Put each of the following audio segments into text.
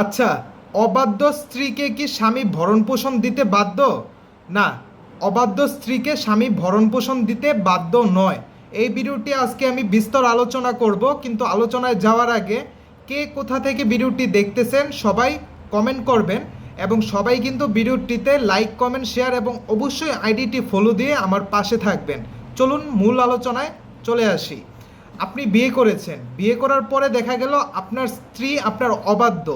আচ্ছা অবাধ্য স্ত্রীকে কি স্বামী ভরণ পোষণ দিতে বাধ্য? না, অবাধ্য স্ত্রীকে স্বামী ভরণ পোষণ দিতে বাধ্য নয়। এই ভিডিওটি আজকে আমি বিস্তর আলোচনা করব, কিন্তু আলোচনায় যাওয়ার আগে কে কোথা থেকে ভিডিওটি দেখতেছেন সবাই কমেন্ট করবেন এবং সবাই কিন্তু ভিডিওটিতে লাইক, কমেন্ট, শেয়ার এবং অবশ্যই আইডিটি ফলো দিয়ে আমার পাশে থাকবেন। চলুন মূল আলোচনায় চলে আসি। আপনি বিয়ে করেছেন। বিয়ে করার পরে দেখা গেল আপনার স্ত্রী আপনার অবাধ্য।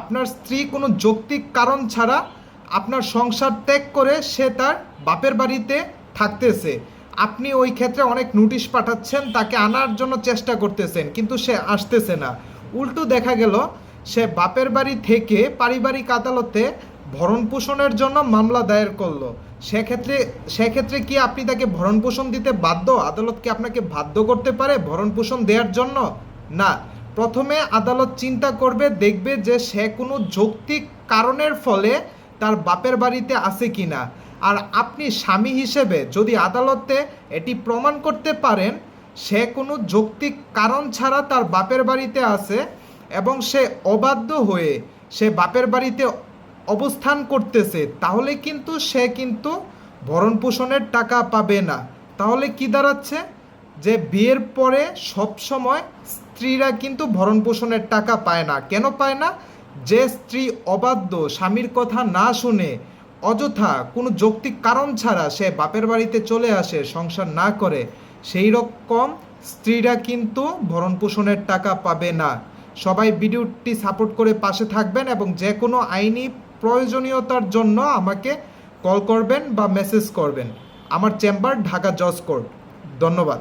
আপনার স্ত্রী কোনো যৌক্তিক কারণ ছাড়া আপনার সংসার ত্যাগ করে সে তার বাপের বাড়িতে থাকতেছে। আপনি ওই ক্ষেত্রে অনেক নোটিশ পাঠাচ্ছেন, তাকে আনার জন্য চেষ্টা করতেছেন, কিন্তু সে আসতেছে না। উল্টো দেখা গেল, সে বাপের বাড়ি থেকে পারিবারিক আদালতে ভরণ পোষণের জন্য মামলা দায়ের করল। সেক্ষেত্রে সেক্ষেত্রে কি আপনি তাকে ভরণ পোষণ দিতে বাধ্য? আদালত কি আপনাকে বাধ্য করতে পারে ভরণ পোষণ দেওয়ার জন্য? না। প্রথমে আদালত চিন্তা করবে, দেখবে যে সে কোনো যৌক্তিক কারণের ফলে তার বাপের বাড়িতে আছে কিনা। আর আপনি স্বামী হিসেবে যদি আদালতে এটি প্রমাণ করতে পারেন, সে কোনো যৌক্তিক কারণ ছাড়া তার বাপের বাড়িতে আছে এবং সে অবাধ্য হয়ে সে বাপের বাড়িতে অবস্থান করতেছে, তাহলে কিন্তু সে কিন্তু ভরণ পোষণের টাকা পাবে না। তাহলে কি দাঁড়াচ্ছে? যে বিয়ের পরে সব সময় স্ত্রীরা কিন্তু ভরণ পোষণের টাকা পায় না। কেন পায় না? যে স্ত্রী অবাধ্য, স্বামীর কথা না শুনে, অযথা কোনো যৌক্তিক কারণ ছাড়া সে বাপের বাড়িতে চলে আসে, সংসার না করে, সেই রকম স্ত্রীরা কিন্তু ভরণ পোষণের টাকা পাবে না। সবাই ভিডিওটি সাপোর্ট করে পাশে থাকবেন এবং যে কোনো আইনি প্রয়োজনীয়তার জন্য আমাকে কল করবেন বা মেসেজ করবেন। আমার চেম্বার ঢাকা জজ কোর্ট। ধন্যবাদ।